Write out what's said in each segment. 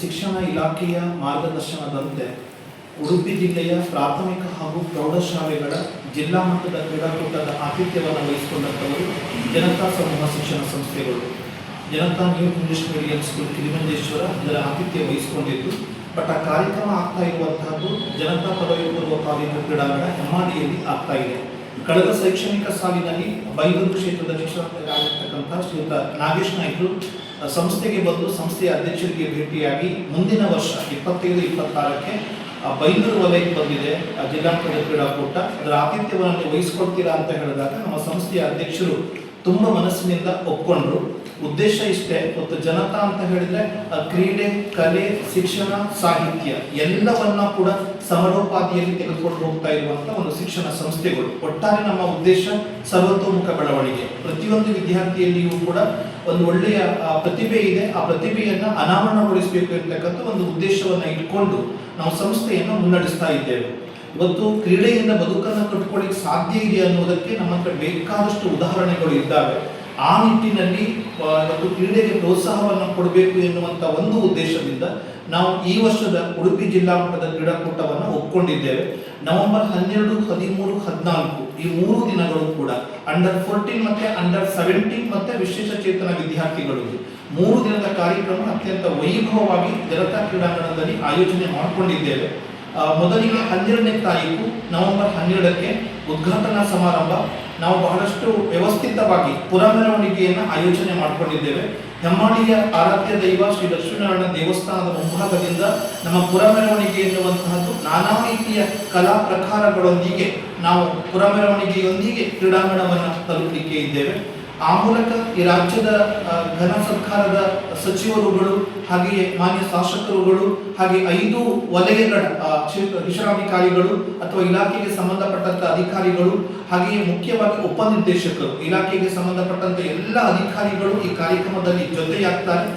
ಶಿಕ್ಷಣ ಇಲಾಖೆಯ ಮಾರ್ಗದರ್ಶನದಂತೆ ಉಡುಪಿ ಜಿಲ್ಲೆಯ ಪ್ರಾಥಮಿಕ ಹಾಗೂ ಪ್ರೌಢಶಾಲೆಗಳ ಜಿಲ್ಲಾ ಮಟ್ಟದ ಕ್ರೀಡಾಕೂಟದ ಆತಿಥ್ಯವನ್ನು ವಹಿಸಿಕೊಂಡಂಥವರು ಜನತಾ ಸಮೂಹ ಶಿಕ್ಷಣ ಸಂಸ್ಥೆಗಳು. Janata new English medium school Kirimanjeshwara ಇದರ ಆತಿಥ್ಯ ವಹಿಸಿಕೊಂಡಿದ್ದು ಬಟ್ ಆ ಕಾರ್ಯಕ್ರಮ ಆಗ್ತಾ ಇರುವಂತಹದ್ದು ಜನತಾ ಪದವಿ ಪೂರ್ವ ಕಾಲೇಜು ಕ್ರೀಡಾಂಗಣ ಹೆಮ್ಮಾಡಿಯಲ್ಲಿ ಆಗ್ತಾ ಇದೆ. ಕಳೆದ ಶೈಕ್ಷಣಿಕ ಸಾಲಿನಲ್ಲಿ ಬೈಲೂರು ಕ್ಷೇತ್ರದ ಶಿಕ್ಷಕರಾಗಿರ್ತಕ್ಕಂಥ ಶ್ರೀಯುತ ನಾಗೇಶ್ ಆ, ಸಂಸ್ಥೆಗೆ ಬಂದು ಸಂಸ್ಥೆಯ ಅಧ್ಯಕ್ಷರಿಗೆ ಭೇಟಿಯಾಗಿ ಮುಂದಿನ ವರ್ಷ ಇಪ್ಪತ್ತೈದು ಇಪ್ಪತ್ತಾರಕ್ಕೆ ಆ, ಬೈಂದೂರು ವಲಯಕ್ಕೆ ಬಂದಿದೆ ಆ, ಜಿಲ್ಲಾ ಮಟ್ಟದ ಕ್ರೀಡಾಕೂಟ. ಅದರ ಆತಿಥ್ಯವನ್ನು ವಹಿಸ್ಕೊಡ್ತೀರಾ ಅಂತ ಹೇಳಿದಾಗ ನಮ್ಮ ಸಂಸ್ಥೆಯ ಅಧ್ಯಕ್ಷರು ತುಂಬ ಮನಸ್ಸಿನಿಂದ ಒಪ್ಕೊಂಡ್ರು. ಉದ್ದೇಶ ಇಷ್ಟೇ. ಮತ್ತು ಜನತಾ ಅಂತ ಹೇಳಿದ್ರೆ ಕ್ರೀಡೆ, ಕಲೆ, ಶಿಕ್ಷಣ, ಸಾಹಿತ್ಯ ಎಲ್ಲವನ್ನ ಕೂಡ ಸಮರೋಪಾದಿಯಲ್ಲಿ ತೆಗೆದುಕೊಂಡು ಹೋಗ್ತಾ ಇರುವಂತ ಒಂದು ಶಿಕ್ಷಣ ಸಂಸ್ಥೆಗಳು. ಒಟ್ಟಾರೆ ನಮ್ಮ ಉದ್ದೇಶ ಸರ್ವತೋಮುಖ ಬೆಳವಣಿಗೆ. ಪ್ರತಿಯೊಂದು ವಿದ್ಯಾರ್ಥಿಯಲ್ಲಿಯೂ ಕೂಡ ಒಂದು ಒಳ್ಳೆಯ ಪ್ರತಿಭೆ ಇದೆ. ಆ ಪ್ರತಿಭೆಯನ್ನ ಅನಾವರಣಗೊಳಿಸಬೇಕು ಇರ್ತಕ್ಕಂಥ ಒಂದು ಉದ್ದೇಶವನ್ನ ಇಟ್ಕೊಂಡು ನಾವು ಸಂಸ್ಥೆಯನ್ನು ಮುನ್ನಡೆಸ್ತಾ ಇದ್ದೇವೆ. ಇವತ್ತು ಕ್ರೀಡೆಯಿಂದ ಬದುಕನ್ನು ಕಟ್ಕೊಳ್ಳಿಕ್ಕೆ ಸಾಧ್ಯ ಇದೆ ಅನ್ನೋದಕ್ಕೆ ನಮ್ಮ ಹತ್ರ ಬೇಕಾದಷ್ಟು ಉದಾಹರಣೆಗಳು ಇದ್ದಾವೆ. ಆ ನಿಟ್ಟಿನಲ್ಲಿ ಒಂದು ಕ್ರೀಡೆಗೆ ಪ್ರೋತ್ಸಾಹವನ್ನು ಕೊಡಬೇಕು ಎನ್ನುವಂಥ ಒಂದು ಉದ್ದೇಶದಿಂದ ನಾವು ಈ ವರ್ಷದ ಉಡುಪಿ ಜಿಲ್ಲಾ ಮಟ್ಟದ ಕ್ರೀಡಾಕೂಟವನ್ನು ಒಪ್ಪಿಕೊಂಡಿದ್ದೇವೆ ನವೆಂಬರ್ ಹನ್ನೆರಡು, ಹದಿಮೂರು, ಹದಿನಾಲ್ಕು ಈ ಮೂರು ದಿನಗಳು ಕೂಡ ಅಂಡರ್ ಫೋರ್ಟೀನ್ ಮತ್ತೆ ಅಂಡರ್ ಸೆವೆಂಟೀನ್ ಮತ್ತೆ ವಿಶೇಷ ಚೇತನ ವಿದ್ಯಾರ್ಥಿಗಳು ಮೂರು ದಿನದ ಕಾರ್ಯಕ್ರಮ ಅತ್ಯಂತ ವೈಭವವಾಗಿ ಜನತಾ ಕ್ರೀಡಾಂಗಣದಲ್ಲಿ ಆಯೋಜನೆ ಮಾಡಿಕೊಂಡಿದ್ದೇವೆ. ಮೊದಲಿಗೆ ಹನ್ನೆರಡನೇ ತಾರೀಕು, ನವೆಂಬರ್ ಹನ್ನೆರಡಕ್ಕೆ ಉದ್ಘಾಟನಾ ಸಮಾರಂಭ. ನಾವು ಬಹಳಷ್ಟು ವ್ಯವಸ್ಥಿತವಾಗಿ ಪುರಮೆರವಣಿಗೆಯನ್ನು ಆಯೋಜನೆ ಮಾಡಿಕೊಂಡಿದ್ದೇವೆ. ಹೆಮ್ಮಾಡಿಯ ಆರಾಧ್ಯ ದೈವ ಶ್ರೀ ಲಕ್ಷ್ಮೀನಾರಾಯಣ ದೇವಸ್ಥಾನದ ಮುಂಭಾಗದಿಂದ ನಮ್ಮ ಪುರಮೆರವಣಿಗೆ ಎನ್ನುವಂತಹದ್ದು ನಾನಾ ರೀತಿಯ ಕಲಾ ಪ್ರಕಾರಗಳೊಂದಿಗೆ ನಾವು ಪುರಮೆರವಣಿಗೆಯೊಂದಿಗೆ ಕ್ರೀಡಾಂಗಣವನ್ನು ತಲುಪಲಿಕ್ಕೆ ಇದ್ದೇವೆ. ಆ ಮೂಲಕ ಈ ರಾಜ್ಯದ ಘನ ಸರ್ಕಾರದ ಸಚಿವರುಗಳು, ಹಾಗೆಯೇ ಮಾನ್ಯ ಶಾಸಕರುಗಳು, ಹಾಗೆ ಐದು ವಲಯಗಳ ವಿಶ್ರಾಧಿಕಾರಿಗಳು ಅಥವಾ ಇಲಾಖೆಗೆ ಸಂಬಂಧಪಟ್ಟಂತ ಅಧಿಕಾರಿಗಳು, ಹಾಗೆಯೇ ಮುಖ್ಯವಾಗಿ ಉಪನಿರ್ದೇಶಕರು. ಇಲಾಖೆಗೆ ಸಂಬಂಧಪಟ್ಟಂತ ಎಲ್ಲ ಅಧಿಕಾರಿಗಳು ಈ ಕಾರ್ಯಕ್ರಮದಲ್ಲಿ ಜೊತೆಯಾಗ್ತಾರೆ.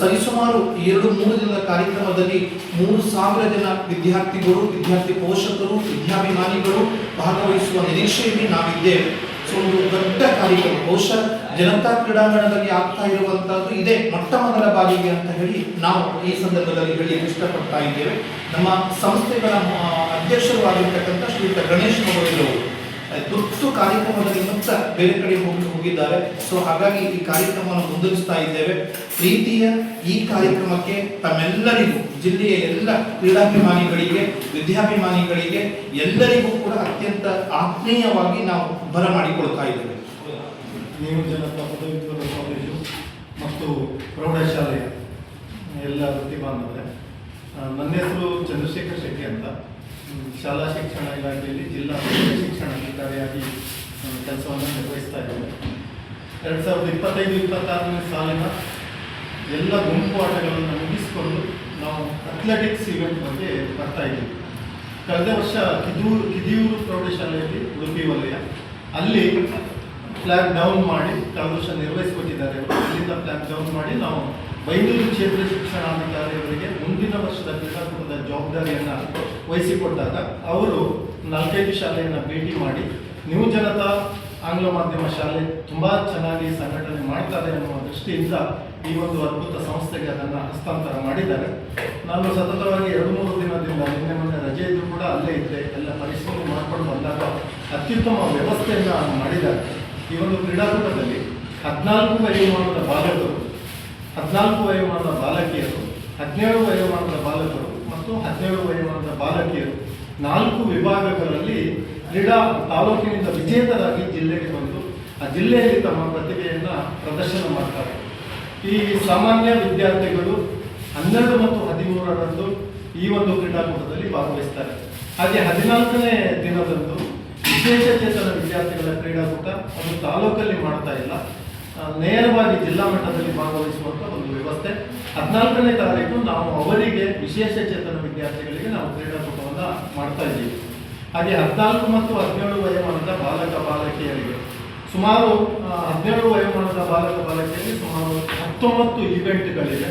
ಸರಿಸುಮಾರು ಎರಡು ಮೂರು ದಿನದ ಕಾರ್ಯಕ್ರಮದಲ್ಲಿ ಮೂರು ಸಾವಿರ ಜನ ವಿದ್ಯಾರ್ಥಿಗಳು, ವಿದ್ಯಾರ್ಥಿ ಪೋಷಕರು ವಿದ್ಯಾಭಿಮಾನಿಗಳು ಭಾಗವಹಿಸುವ ನಿರೀಕ್ಷೆಯಲ್ಲಿ ನಾವಿದ್ದೇವೆ. ಸೊ, ಒಂದು ದೊಡ್ಡ ಕಾರ್ಯಕ್ರಮ, ಬಹುಶಃ ಜನತಾ ಕ್ರೀಡಾಂಗಣದಲ್ಲಿ ಆಗ್ತಾ ಇರುವಂತಹದ್ದು ಇದೇ ಮೊಟ್ಟ ಮೊದಲ ಬಾರಿಗೆ ಅಂತ ಹೇಳಿ ನಾವು ಈ ಸಂದರ್ಭದಲ್ಲಿ ಹೇಳಲಿಕ್ಕೆ ಇಷ್ಟಪಡ್ತಾ ಇದ್ದೇವೆ. ನಮ್ಮ ಸಂಸ್ಥೆಗಳ ಅಧ್ಯಕ್ಷರು ಆಗಿರ್ತಕ್ಕಂಥ ಶ್ರೀಯುತ ಗಣೇಶ್ ಮೊಬೈಲ್ ತುರ್ತು ಕಾರ್ಯಕ್ರಮದಲ್ಲಿ ಮುಕ್ತ ಬೇರೆ ಕಡೆ ಹೋಗಿ ಹೋಗಿದ್ದಾರೆ. ಸೊ ಹಾಗಾಗಿ ಈ ಕಾರ್ಯಕ್ರಮವನ್ನು ಮುಂದುವರಿಸ್ತಾ ಇದ್ದೇವೆ. ಪ್ರೀತಿಯ ಈ ಕಾರ್ಯಕ್ರಮಕ್ಕೆ ತಮ್ಮೆಲ್ಲರಿಗೂ, ಜಿಲ್ಲೆಯ ಎಲ್ಲ ಕ್ರೀಡಾಭಿಮಾನಿಗಳಿಗೆ, ವಿದ್ಯಾಭಿಮಾನಿಗಳಿಗೆ ಎಲ್ಲರಿಗೂ ಕೂಡ ಅತ್ಯಂತ ಆತ್ಮೀಯವಾಗಿ ನಾವು ಬರಮಾಡಿಕೊಳ್ತಾ ಇದ್ದೇವೆ. ಕಾಲೇಜು ಮತ್ತು ಪ್ರೌಢಶಾಲೆಯ ಎಲ್ಲ ವೃತ್ತಿ ಬಾಂಧವರೇ ನನ್ನ ಹೆಸರು ಚಂದ್ರಶೇಖರ್ ಶೆಟ್ಟಿ ಅಂತ. ಶಾಲಾ ಶಿಕ್ಷಣ ಇಲಾಖೆಯಲ್ಲಿ ಜಿಲ್ಲಾ ಮುಖ್ಯ ಶಿಕ್ಷಣಾಧಿಕಾರಿಯಾಗಿ ಕೆಲಸವನ್ನು ನಿರ್ವಹಿಸ್ತಾ ಇದ್ದೇವೆ ಎರಡು ಸಾವಿರದ ಇಪ್ಪತ್ತೈದು, ಇಪ್ಪತ್ತಾರನೇ ಸಾಲಿನ ಎಲ್ಲ ಗುಂಪು ಆಟಗಳನ್ನು ಮುಗಿಸಿಕೊಂಡು ನಾವು ಅಥ್ಲೆಟಿಕ್ಸ್ ಇವೆಂಟ್ ಬಗ್ಗೆ ಬರ್ತಾ ಇದ್ದೀವಿ ಕಳೆದ ವರ್ಷ ಕಿದೂರು, ಕಿದಿಯೂರು ಪ್ರೌಢಶಾಲೆಯಲ್ಲಿ ಉಡುಪಿ ವಲಯ ಅಲ್ಲಿ ಫ್ಲಾಗ್ ಡೌನ್ ಮಾಡಿ ಕಳೆದ ವರ್ಷ ನಿರ್ವಹಿಸಿಕೊಟ್ಟಿದ್ದಾರೆ. ಅಲ್ಲಿಂದ ಫ್ಲಾಗ್ ಡೌನ್ ಮಾಡಿ ನಾವು ಬೈಂದೂರು ಕ್ಷೇತ್ರ ಶಿಕ್ಷಣಾಧಿಕಾರಿಯವರಿಗೆ ಮುಂದಿನ ವರ್ಷದ ಕ್ರೀಡಾಕೂಟದ ಜವಾಬ್ದಾರಿಯನ್ನು ವಹಿಸಿಕೊಟ್ಟಾಗ ಅವರು ನಾಲ್ಕೈದು ಶಾಲೆಯನ್ನು ಭೇಟಿ ಮಾಡಿ ನ್ಯೂ ಜನತಾ ಆಂಗ್ಲ ಮಾಧ್ಯಮ ಶಾಲೆ ತುಂಬ ಚೆನ್ನಾಗಿ ಸಂಘಟನೆ ಮಾಡ್ತಾರೆ ಅನ್ನುವ ದೃಷ್ಟಿಯಿಂದ ಈ ಒಂದು ಅದ್ಭುತ ಸಂಸ್ಥೆಗೆ ಅದನ್ನು ಹಸ್ತಾಂತರ ಮಾಡಿದ್ದಾರೆ. ನಾನು ಸತತವಾಗಿ ಎರಡು ಮೂರು ದಿನದಿಂದ ನಿನ್ನೆ ಮೊನ್ನೆ ರಜೆ ಇದ್ದು ಕೂಡ ಅಲ್ಲೇ ಇದ್ದೆ. ಎಲ್ಲ ಪರಿಶ್ರಮ ಮಾಡಿಕೊಂಡು ಬಂದಾಗ ಅತ್ಯುತ್ತಮ ವ್ಯವಸ್ಥೆಯನ್ನು ಮಾಡಿದ್ದಾರೆ. ಈ ಒಂದು ಕ್ರೀಡಾಕೂಟದಲ್ಲಿ ಹದಿನಾಲ್ಕು ವಯೋಮಾನದ ಬಾಲಕರು, ಹದಿನಾಲ್ಕು ವಯೋಮಾನದ ಬಾಲಕಿಯರು, ಹದಿನೇಳು ಹದಿನೇಳು ವಯೋಮಾನದ ಬಾಲಕಿಯರು. ನಾಲ್ಕು ವಿಭಾಗಗಳಲ್ಲಿ ಕ್ರೀಡಾ ತಾಲೂಕಿನಿಂದ ವಿಜೇತರಾಗಿ ಜಿಲ್ಲೆಗೆ ಬಂದು ಆ ಜಿಲ್ಲೆಯಲ್ಲಿ ತಮ್ಮ ಪ್ರತಿಭೆಯನ್ನು ಪ್ರದರ್ಶನ ಮಾಡ್ತಾರೆ. ಈ ಸಾಮಾನ್ಯ ವಿದ್ಯಾರ್ಥಿಗಳು ಹನ್ನೆರಡು ಮತ್ತು ಹದಿಮೂರರಂದು ಈ ಒಂದು ಕ್ರೀಡಾಕೂಟದಲ್ಲಿ ಭಾಗವಹಿಸ್ತಾರೆ. ಹಾಗೆ ಹದಿನಾಲ್ಕನೇ ದಿನದಂದು ವಿಶೇಷ ಚೇತನ ವಿದ್ಯಾರ್ಥಿಗಳ ಕ್ರೀಡಾಕೂಟ ಅದು ತಾಲೂಕಲ್ಲಿ ಮಾಡ್ತಾ ಇಲ್ಲ. ನೇರವಾಗಿ ಜಿಲ್ಲಾ ಮಟ್ಟದಲ್ಲಿ ಭಾಗವಹಿಸುವಂತ ಒಂದು ವ್ಯವಸ್ಥೆ. ಹದಿನಾಲ್ಕನೇ ತಾರೀಕು ನಾವು ಅವರಿಗೆ ವಿಶೇಷ ಚೇತನ ವಿದ್ಯಾರ್ಥಿಗಳಿಗೆ ನಾವು ಕ್ರೀಡಾಕೂಟವನ್ನು ಮಾಡ್ತಾ ಇದ್ದೀವಿ. ಹಾಗೆ ಹದಿನಾಲ್ಕು ಮತ್ತು ಹದಿನೇಳು ವಯೋಮಾನದ ಬಾಲಕ ಬಾಲಕಿಯರಿಗೆ ಸುಮಾರು ಹದಿನೇಳು ವಯೋಮಾನದ ಬಾಲಕ ಬಾಲಕಿಯರಿಗೆ ಸುಮಾರು ಹತ್ತೊಂಬತ್ತು ಈವೆಂಟ್ಗಳಿವೆ.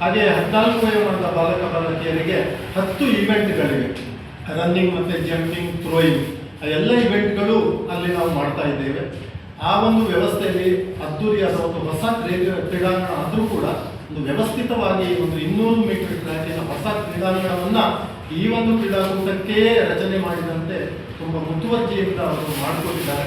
ಹಾಗೆ ಹದಿನಾಲ್ಕು ವಯೋಮಾನದ ಬಾಲಕ ಬಾಲಕಿಯರಿಗೆ ಹತ್ತು ಈವೆಂಟ್ಗಳಿವೆ. ರನ್ನಿಂಗ್ ಮತ್ತು ಜಂಪಿಂಗ್, ಥ್ರೋಯಿಂಗ್ ಎಲ್ಲ ಇವೆಂಟ್ಗಳು ಅಲ್ಲಿ ನಾವು ಮಾಡ್ತಾ ಇದ್ದೇವೆ. ಆ ಒಂದು ವ್ಯವಸ್ಥೆಯಲ್ಲಿ ಅದ್ದೂರಿಯಾದ ಒಂದು ಹೊಸ ಕ್ರೀಡೆ ಕ್ರೀಡಾಂಗಣ ಆದರೂ ಕೂಡ ಒಂದು ವ್ಯವಸ್ಥಿತವಾಗಿ ಒಂದು ಇನ್ನೂರು ಮೀಟರ್ ಟ್ರ್ಯಾಕಿನ ಹೊಸ ಕ್ರೀಡಾಂಗಣವನ್ನು ಈ ಒಂದು ಕ್ರೀಡಾಕೂಟಕ್ಕೆ ರಚನೆ ಮಾಡಿದಂತೆ ತುಂಬ ಮುತುವರ್ಜಿಯಿಂದ ಅವರು ಮಾಡಿಕೊಟ್ಟಿದ್ದಾರೆ.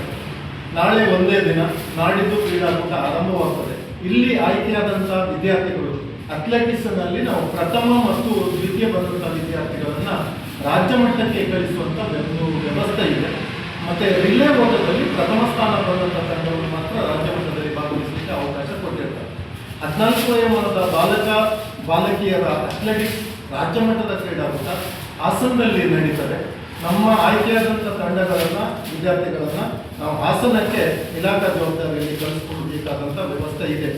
ನಾಳೆ ಒಂದೇ ದಿನ ನಾಡಿದ್ದು ಕ್ರೀಡಾಕೂಟ ಆರಂಭವಾಗುತ್ತದೆ ಇಲ್ಲಿ ಆಯ್ಕೆಯಾದಂಥ ವಿದ್ಯಾರ್ಥಿಗಳು ಅಥ್ಲೆಟಿಕ್ಸ್ನಲ್ಲಿ ನಾವು ಪ್ರಥಮ ಮತ್ತು ದ್ವಿತೀಯ ಬಂದಂಥ ವಿದ್ಯಾರ್ಥಿಗಳನ್ನು ರಾಜ್ಯ ಮಟ್ಟಕ್ಕೆ ಕಳಿಸುವಂತ ಒಂದು ವ್ಯವಸ್ಥೆ ಇದೆ. ಮತ್ತೆ ರಿಲೇ ಓಟದಲ್ಲಿ ಪ್ರಥಮ ಸ್ಥಾನ ಬಂದಂಥ ತಂಡವನ್ನು ಮಾತ್ರ ರಾಜ್ಯ ಮಟ್ಟದಲ್ಲಿ ಭಾಗವಹಿಸಲಿಕ್ಕೆ ಅವಕಾಶ ಕೊಟ್ಟಿರ್ತಾರೆ. ಹದಿನಾಲ್ಕು ವಯೋಮಾನದ ಬಾಲಕ, ಬಾಲಕಿಯರ ಅಥ್ಲೆಟಿಕ್ಸ್ ರಾಜ್ಯ ಮಟ್ಟದ ಕ್ರೀಡಾಕೂಟ ಹಾಸನದಲ್ಲಿ ನಡೀತದೆ. ನಮ್ಮ ಆಯ್ಕೆಯಾದಂಥ ತಂಡಗಳನ್ನು, ವಿದ್ಯಾರ್ಥಿಗಳನ್ನು ನಾವು ಹಾಸನಕ್ಕೆ ಇಲಾಖಾ ಜವಾಬ್ದಾರಿಯಲ್ಲಿ ಕಳಿಸ್ಕೊಡ್ಬೇಕಾದಂಥ ವ್ಯವಸ್ಥೆ ಇದೆ.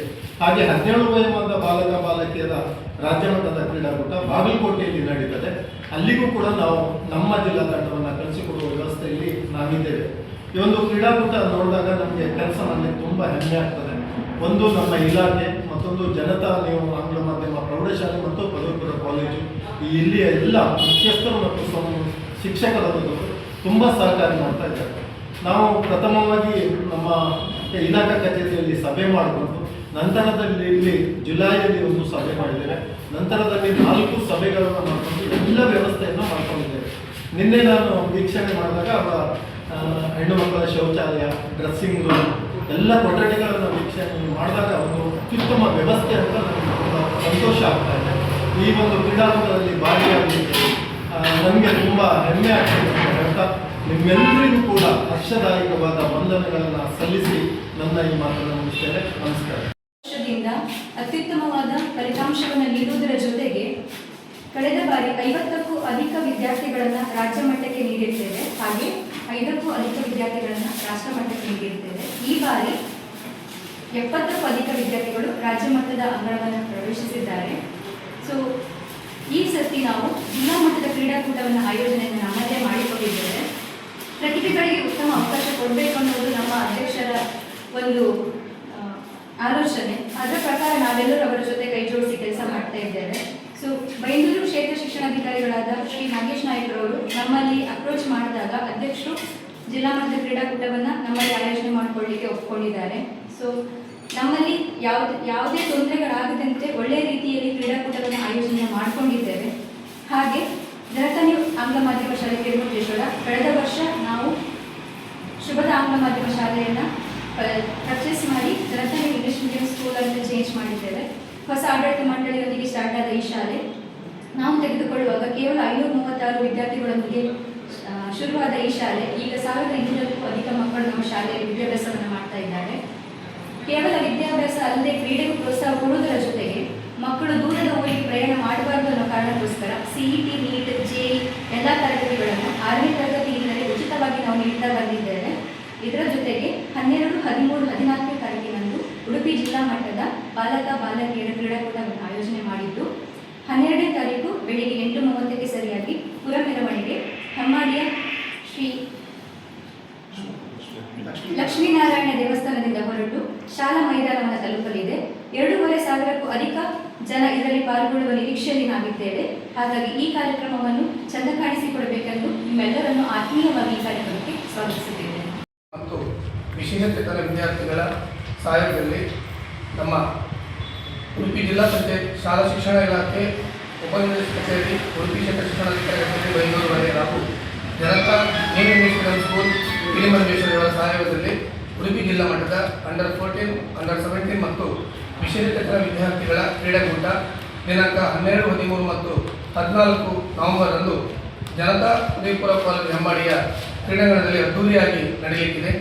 ಹಾಗೆ ಹದಿನೇಳು ವಯೋಮಾನದ ಬಾಲಕ, ಬಾಲಕಿಯರ ರಾಜ್ಯ ಮಟ್ಟದ ಕ್ರೀಡಾಕೂಟ ಬಾಗಲಕೋಟೆಯಲ್ಲಿ ನಡೀತದೆ. ಅಲ್ಲಿಗೂ ಕೂಡ ನಾವು ನಮ್ಮ ಜಿಲ್ಲಾ ತಂಡವನ್ನು ನಾವಿದ್ದೇವೆ ಈ ಒಂದು ಕ್ರೀಡಾಕೂಟ ನೋಡಿದಾಗ ನಮಗೆ ಕೆಲಸ ಮಾಡಲಿಕ್ಕೆ ತುಂಬ ಹೆಮ್ಮೆ ಆಗ್ತದೆ. ಒಂದು ನಮ್ಮ ಇಲಾಖೆ, ಮತ್ತೊಂದು ಜನತಾ ನೀವು ಆಂಗ್ಲ ಮಾಧ್ಯಮ, ಪ್ರೌಢಶಾಲೆ ಮತ್ತು ಪದವಿಪೂರ್ವ ಕಾಲೇಜು ಇಲ್ಲಿಯ ಎಲ್ಲ ಮುಖ್ಯಸ್ಥರು ಮತ್ತು ಶಿಕ್ಷಕರವರು ತುಂಬ ಸಹಕಾರಿ ಮಾಡ್ತಾ ಇದ್ದಾರೆ. ನಾವು ಪ್ರಥಮವಾಗಿ ನಮ್ಮ ಇಲಾಖಾ ಕಚೇರಿಯಲ್ಲಿ ಸಭೆ ಮಾಡಿಕೊಂಡು, ನಂತರದಲ್ಲಿ ಇಲ್ಲಿ ಜುಲೈಯಲ್ಲಿ ಒಂದು ಸಭೆ ಮಾಡಿದ್ದೇವೆ. ನಂತರದಲ್ಲಿ ನಾಲ್ಕು ಸಭೆಗಳನ್ನು ಮಾಡಿಕೊಂಡು ಎಲ್ಲ ವ್ಯವಸ್ಥೆಯನ್ನು ಮಾಡ್ಕೊಂಡಿದ್ದೇವೆ. ನಿನ್ನೆ ನಾನು ವೀಕ್ಷಣೆ ಮಾಡಿದಾಗ ಅವರ ಹೆಣ್ಣು ಮಕ್ಕಳ ಶೌಚಾಲಯ ಡ್ರೆಸ್ಸಿಂಗ್ ರೂಮ್ ಎಲ್ಲ ಕೊಠಡಿಗಳನ್ನು ವೀಕ್ಷಣೆ ಮಾಡಿದಾಗ ಒಂದು ಅತ್ಯುತ್ತಮ ವ್ಯವಸ್ಥೆ ಅಂತ ನನಗೆ ತುಂಬ ಸಂತೋಷ ಆಗ್ತಾ ಇದೆ. ಈ ಒಂದು ಕ್ರೀಡಾಕೂಟದಲ್ಲಿ ಭಾಗಿಯಾಗಲಿಕ್ಕೆ ನನಗೆ ತುಂಬ ಹೆಮ್ಮೆ ಆಗ್ತದೆ ಅಂತ ನಿಮ್ಮೆಲ್ಲರಿಗೂ ಕೂಡ ಹರ್ಷದಾಯಕವಾದ ವಂದನೆಗಳನ್ನು ಸಲ್ಲಿಸಿ ನನ್ನ ಈ ಮಾತನ್ನು ಮುಗಿಸ್ತೇನೆ. ನಮಸ್ಕಾರ. ಅತ್ಯುತ್ತಮವಾದ ಫಲಿತಾಂಶವನ್ನು ನೀಡುವುದರ ಜೊತೆಗೆ ಕಳೆದ ಬಾರಿ ಐವತ್ತಕ್ಕೂ ಅಧಿಕ ವಿದ್ಯಾರ್ಥಿಗಳನ್ನು ರಾಜ್ಯ ಮಟ್ಟಕ್ಕೆ ನೀಡಿದ್ದೇವೆ ಹಾಗೆ ಐದಕ್ಕೂ ಅಧಿಕ ವಿದ್ಯಾರ್ಥಿಗಳನ್ನು ರಾಷ್ಟ್ರ ಮಟ್ಟಕ್ಕೆ ನೀಡಿರ್ತೇವೆ ಈ ಬಾರಿ ಎಪ್ಪತ್ತಕ್ಕೂ ಅಧಿಕ ವಿದ್ಯಾರ್ಥಿಗಳು ರಾಜ್ಯ ಮಟ್ಟದ ಅಂಗಣವನ್ನು ಪ್ರವೇಶಿಸಿದ್ದಾರೆ. ಸೊ ಈ ಸರ್ತಿ ನಾವು ಜಿಲ್ಲಾ ಮಟ್ಟದ ಕ್ರೀಡಾಕೂಟವನ್ನು ಆಯೋಜನೆಯನ್ನು ನಮ್ಮದೇ ಮಾಡಿಕೊಂಡಿದ್ದೇವೆ. ಪ್ರತಿಭೆಗಳಿಗೆ ಉತ್ತಮ ಅವಕಾಶ ಕೊಡಬೇಕು ಅನ್ನೋದು ನಮ್ಮ ಅಧ್ಯಕ್ಷರ ಒಂದು ಆಲೋಚನೆ. ಅದರ ಪ್ರಕಾರ ನಾವೆಲ್ಲರೂ ಅವರ ಜೊತೆ ಕೈ ಜೋಡಿಸಿ ಕೆಲಸ ಮಾಡ್ತಾ ಇದ್ದೇವೆ. ಸೊ ಬೈಂದೂರು ಕ್ಷೇತ್ರ ಶಿಕ್ಷಣಾಧಿಕಾರಿಗಳಾದ ಶ್ರೀ ನಾಗೇಶ್ ನಾಯ್ಕರವರು ನಮ್ಮಲ್ಲಿ ಅಪ್ರೋಚ್ ಮಾಡಿದಾಗ ಅಧ್ಯಕ್ಷರು ಜಿಲ್ಲಾ ಮಟ್ಟದ ಕ್ರೀಡಾಕೂಟವನ್ನು ನಮ್ಮಲ್ಲಿ ಆಯೋಜನೆ ಮಾಡಿಕೊಳ್ಳಿಕ್ಕೆ ಒಪ್ಕೊಂಡಿದ್ದಾರೆ. ಸೊ ನಮ್ಮಲ್ಲಿ ಯಾವ್ದು, ಯಾವುದೇ ತೊಂದರೆಗಳಾಗದಂತೆ ಒಳ್ಳೆಯ ರೀತಿಯಲ್ಲಿ ಕ್ರೀಡಾಕೂಟವನ್ನು ಆಯೋಜನೆ ಮಾಡಿಕೊಂಡಿದ್ದೇವೆ. ಹಾಗೆ ಜನತನಿ ಆಂಗ್ಲ ಮಾಧ್ಯಮ ಶಾಲೆ ಕಿರುಮುತ್ತೇಶ್ವರ ಕಳೆದ ವರ್ಷ ನಾವು ಶುಭದ ಆಂಗ್ಲ ಮಾಧ್ಯಮ ಶಾಲೆಯನ್ನು ಪರ್ಚೇಸ್ ಮಾಡಿ ಜನತನಿ ಇಂಗ್ಲಿಷ್ ಮೀಡಿಯಂ ಸ್ಕೂಲನ್ನು ಚೇಂಜ್ ಮಾಡಿದ್ದೇವೆ. ಹೊಸ ಆಡಳಿತ ಮಂಡಳಿಯೊಂದಿಗೆ ಸ್ಟಾರ್ಟ್ ಆದ ಈ ಶಾಲೆ. ನಾವು ತೆಗೆದುಕೊಳ್ಳುವಾಗ ಕೇವಲ ಐನೂರ ಮೂವತ್ತಾರು ವಿದ್ಯಾರ್ಥಿಗಳೊಂದಿಗೆ ಶುರುವಾದ ಈ ಶಾಲೆ. ಈಗ ಸಾವಿರದ ಇನ್ನೂರಕ್ಕೂ ಅಧಿಕ ಮಕ್ಕಳು ನಮ್ಮ ಶಾಲೆಯಲ್ಲಿ ವಿದ್ಯಾಭ್ಯಾಸವನ್ನು ಮಾಡ್ತಾ ಇದ್ದಾರೆ. ಕೇವಲ ವಿದ್ಯಾಭ್ಯಾಸ ಅಲ್ಲದೆ ಕ್ರೀಡೆಗೆ ಪ್ರೋತ್ಸಾಹ ಕೊಡುವುದರ ಜೊತೆಗೆ ಮಕ್ಕಳು ದೂರದ ಊರಿಗೆ ಪ್ರಯಾಣ ಮಾಡಬಾರದು ಅನ್ನೋ ಕಾರಣಕ್ಕೋಸ್ಕರ ಸಿಇಟಿ ನೀಟ್ ಜೆ ಎಲ್ಲ ತರಗತಿಗಳನ್ನು ಆರನೇ ತರಗತಿಯಿಂದಲೇ ಉಚಿತವಾಗಿ ನಾವು ನೀಡ್ತಾ ಬಂದಿದ್ದೇವೆ. ಇದರ ಜೊತೆಗೆ ಹನ್ನೆರಡು, ಹದಿಮೂರು, ಹದಿನಾಲ್ಕನೇ ತಾರೀಕಿನಂದು ಉಡುಪಿ ಜಿಲ್ಲಾ ಮಟ್ಟದ ಬಾಲಕ, ಬಾಲಕಿಯರ ಕ್ರೀಡಾಕೂಟವನ್ನು ಆಯೋಜನೆ ಮಾಡಿದ್ದು ಹನ್ನೆರಡನೇ ತಾರೀಕು ಬೆಳಿಗ್ಗೆ ಎಂಟು ಮೂವತ್ತಕ್ಕೆ ಸರಿಯಾಗಿ ಪುರ ಮೆರವಣಿಗೆ ಹಮ್ಮಾಡಿಯ ಶ್ರೀ ಲಕ್ಷ್ಮೀನಾರಾಯಣ ದೇವಸ್ಥಾನದಿಂದ ಹೊರಟು ಶಾಲಾ ಮೈದಾನವನ್ನು ತಲುಪಲಿದೆ. ಎರಡೂವರೆ ಸಾವಿರಕ್ಕೂ ಅಧಿಕ ಜನ ಇದರಲ್ಲಿ ಪಾಲ್ಗೊಳ್ಳುವ ನಿರೀಕ್ಷೆಯಲ್ಲಿ ನಾವಿದ್ದೇವೆ. ಹಾಗಾಗಿ ಈ ಕಾರ್ಯಕ್ರಮವನ್ನು ಚಂದ ಕಾಣಿಸಿಕೊಡಬೇಕೆಂದು ನಿಮ್ಮೆಲ್ಲರನ್ನು ಆತ್ಮೀಯವಾಗಿ ಈ ಕಾರ್ಯಕ್ರಮಕ್ಕೆ ಸ್ವಾಗತಿಸುತ್ತೇವೆ ಮತ್ತು ವಿಶೇಷ ವಿದ್ಯಾರ್ಥಿಗಳ ಸಹಾಯದಲ್ಲಿ ನಮ್ಮ ಉಡುಪಿ ಜಿಲ್ಲಾ ಪಂಚಾಯತ್, ಶಾಲಾ ಶಿಕ್ಷಣ ಇಲಾಖೆ, ಉಪನಿರ್ದೇಶಕ ಕಚೇರಿ, ಉಡುಪಿ ಕ್ಷೇತ್ರ ಶಿಕ್ಷಣಾಧಿಕಾರಿ ಕಚೇರಿ ಬೈಂದೂರು ವಲಯ ಹಾಗೂ ಜನತಾ ಇಂಗ್ಲಿಷ್ ಸ್ಕೂಲ್ ಗಿರಿಮಂಜೇಶ್ವರಗಳ ಸಹಯೋಗದಲ್ಲಿ ಉಡುಪಿ ಜಿಲ್ಲಾ ಮಟ್ಟದ ಅಂಡರ್ ಫೋರ್ಟೀನ್ ಅಂಡರ್ ಸೆವೆಂಟೀನ್ ಮತ್ತು ವಿಶೇಷಚೇತನ ವಿದ್ಯಾರ್ಥಿಗಳ ಕ್ರೀಡಾಕೂಟ ದಿನಾಂಕ ಹನ್ನೆರಡು, ಹದಿಮೂರು ಮತ್ತು ಹದಿನಾಲ್ಕು ನವೆಂಬರ್ರಂದು ಜನತಾ ಉದಯಪುರ ಕಾಲೇಜು ಹೆಮ್ಮಾಡಿಯ ಕ್ರೀಡಾಂಗಣದಲ್ಲಿ ಅದ್ದೂರಿಯಾಗಿ ನಡೆಯಲಿಕ್ಕಿದೆ.